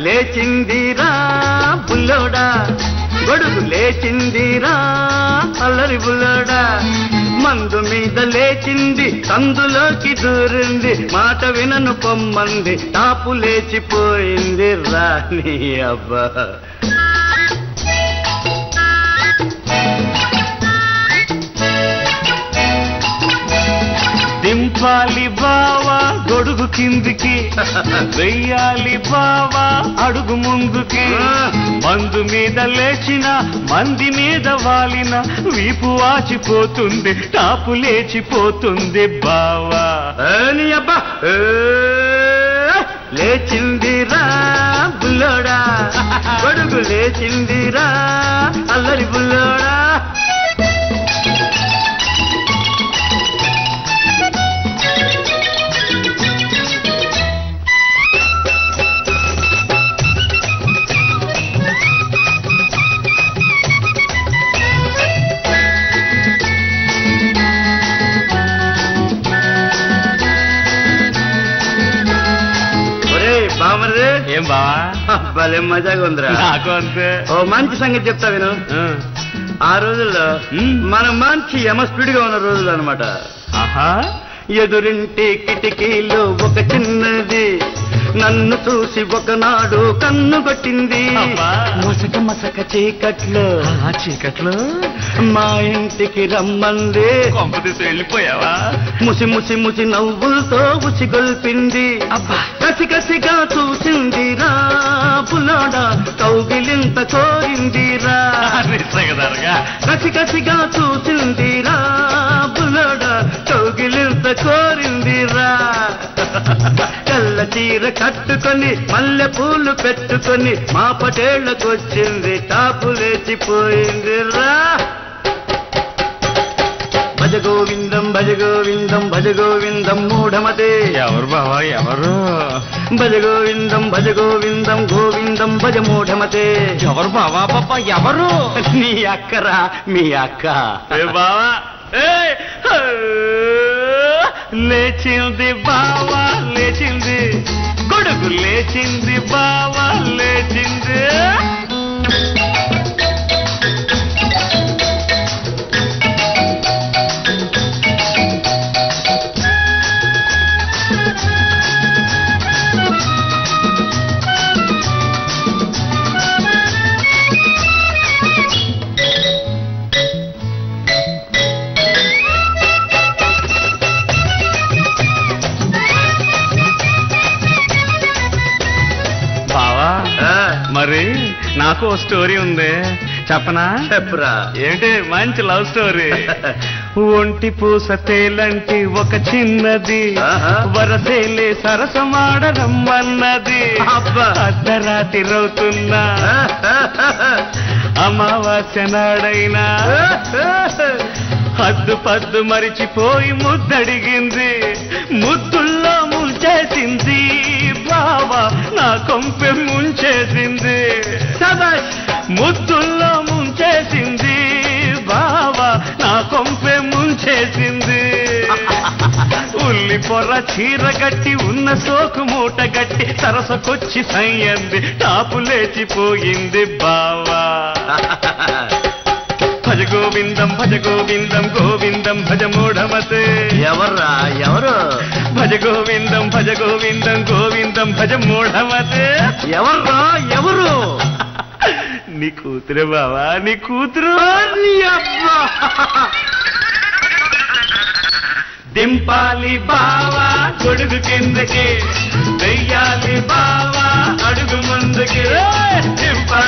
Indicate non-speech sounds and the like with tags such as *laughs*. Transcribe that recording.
లేచిందిరా బుల్లోడా. గొడుగు లేచిందిరా అల్లరి బుల్లోడా. మందు మీద లేచింది సందులోకి దూరింది. మాట వినను పొమ్మంది టాపు లేచిపోయింది రాని అబ్బా. కిందికి. వెయ్యాలి బావా అడుగు ముందుకి. మందు మీద లేచిన మంది మీద వాలిన వీపు వాచిపోతుంది టాపు లేచిపోతుంది బావా. అని అబ్బా! లేచిందిరా బుల్లోడా. *laughs* గొడుగు లేచిందిరా బామరే ఏం బావా? భలే మజాగా ఉందిరా. నాకు అంతే. ఓ మంచి సంగతి చెప్తా విను. ఆ. రోజుల్లో. మనం మంచి యమస్పీడ్గా ఉన్న రోజులు అనమాట ఆహా. ఎదురింటి కిటికీలో ఒక చిన్నది. నన్ను చూసి ఒకనాడు కన్ను కొట్టింది. మసక మసక చీకట్లో. ఆ చీకట్లో. మా ఇంటికి రమ్మంది. వెళ్ళిపోయావా? ముసి ముసి ముసి నవ్వులతో ఉసి గొల్పింది. అబ్బా. కసి కసిగా చూసిందిరా. పులాడా కౌగిలింత కోరిందిరా. నిజంగా కసి కసిగా చూసిందిరా. పులాడా కౌగిలింత కోరిందిరా. తెల్ల చీర కట్టుకొని మల్లె పూలు పెట్టుకొని మా పటేళ్ళకొచ్చింది టాపు లేచిపోయిందిరా. భజ గోవిందం భజ గోవిందం భజ గోవిందం మూఢమతే. ఎవరు బావా ఎవరు? భజ గోవిందం భజ గోవిందం గోవిందం భజ మూఢమతే ఎవరు బావా పాప ఎవరు? నీ అక్కరా మీ అక్క. ఏ బావా? ఏయ్! లేచింది బావా లేచింది. గొడుగు లేచింది బావా లేచింది. మరి నాకు స్టోరీ ఉంది. చెప్పనా? చెప్పురా. ఏంటి మంచి లవ్ స్టోరీ. *laughs* ఒంటి పూస తేలంటి ఒక చిన్నది. వరసేలే సరసమాడరమ్మన్నది అబ్బా. అర్ధరాత్రి రవుతున్నా *laughs* అమావాస్య నాడైనా. *laughs* హద్దు పద్దు మరిచిపోయి ముద్దడిగింది. ముద్దుల్లో ముంచేసింది. బావా నా కొంపె పొర్ర చీర గట్టి ఉన్న సోకు మూట గట్టి సరసకొచ్చి సయ్యంది టాపు లేచిపోయింది బావా. *laughs* భజ గోవిందం భజ గోవిందం గోవిందం భజ మూఢమతే ఎవర్రా ఎవరు? భజ గోవిందం భజ గోవిందం గోవిందం భజ మూఢమతే ఎవర్రా ఎవరు? *laughs* నీ కూతురే బావా నీ కూతురు. నీ అబ్బా. *laughs* దింపాలి బావా గొడుగు కిందకి వెయ్యాలి బావా అడుగు ముందుకి దింపాలి బావా